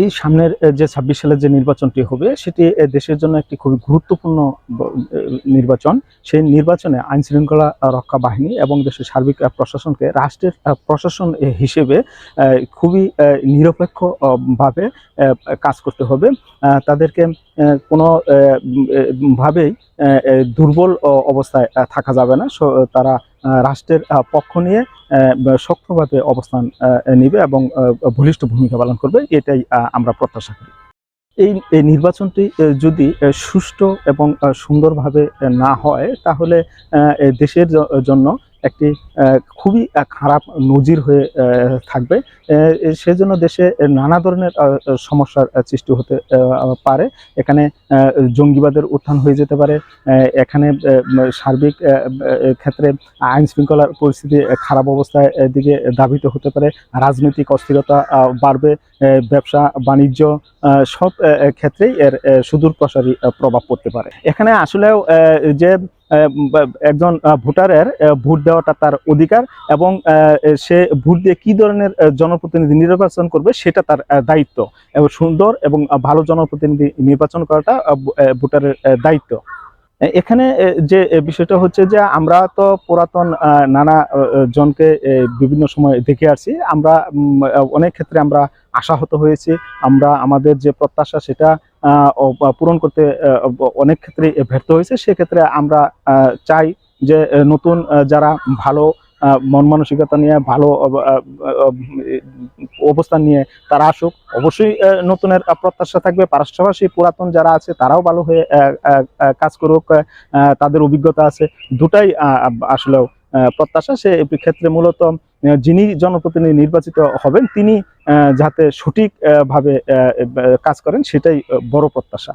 এই সামনের যে ছাব্বিশ সালের যে নির্বাচনটি হবে সেটি দেশের জন্য একটি খুবই গুরুত্বপূর্ণ নির্বাচন। সেই নির্বাচনে আইন শৃঙ্খলা রক্ষা বাহিনী এবং দেশের সার্বিক প্রশাসনকে রাষ্ট্রের প্রশাসন হিসেবে খুবই আহ, নিরপেক্ষ আহ, ভাবে আহ, কাজ করতে হবে। তাদেরকে কোনো ভাবেই দুর্বল অবস্থায় থাকা যাবে না। তারা রাষ্ট্রের পক্ষ নিয়ে শক্তভাবে অবস্থান নেবে এবং বলিষ্ঠ ভূমিকা পালন করবে, এটাই আমরা প্রত্যাশা করি। এই এই নির্বাচনটি যদি সুষ্ঠু এবং সুন্দরভাবে না হয়, তাহলে দেশের জন্য একটি খুবই খারাপ নজির হয়ে থাকবে। সেজন্য দেশে নানা ধরনের সমস্যার সৃষ্টি হতে পারে। এখানে জঙ্গিবাদের উত্থান হয়ে যেতে পারে। এখানে সার্বিক ক্ষেত্রে আইন শৃঙ্খলার পরিস্থিতি খারাপ অবস্থায় দিকে ধাবিত হতে পারে। রাজনৈতিক অস্থিরতা বাড়বে। ব্যবসা, বাণিজ্য সব ক্ষেত্রেই এর সুদূর প্রসারী প্রভাব পড়তে পারে। এখানে আসলেও যে একজন ভোটারের ভোট দেওয়াটা তার অধিকার এবং সে ভোট দিয়ে কি ধরনের জনপ্রতিনিধি নির্বাচন করবে সেটা তার দায়িত্ব। এবং সুন্দর এবং ভালো জনপ্রতিনিধি নির্বাচন করাটা ভোটারের দায়িত্ব। এখানে যে বিষয়টা হচ্ছে যে আমরা তো পুরাতন নানা জনকে বিভিন্ন সময় দেখে আসছি। আমরা অনেক ক্ষেত্রে আমরা আশাহত হয়েছি। আমরা, আমাদের যে প্রত্যাশা সেটা পূরণ করতে অনেক ক্ষেত্রে ব্যর্থ হয়েছে। সেক্ষেত্রে আমরা চাই যে নতুন যারা ভালো মন মানসিকতা নিয়ে ভালো অবস্থান নিয়ে তারা আসুক। অবশ্যই নতুনের প্রত্যাশা থাকবে। পাশাপাশি পুরাতন যারা আছে তারাও ভালো হয়ে কাজ করুক। তাদের অভিজ্ঞতা আছে। দুটাই আসলেও প্রত্যাশা। সে ক্ষেত্রে মূলত যিনি জনপ্রতিনিধি নির্বাচিত হবেন তিনি যাতে সঠিক আহ, ভাবে আহ, আহ, কাজ করেন সেটাই বড় প্রত্যাশা।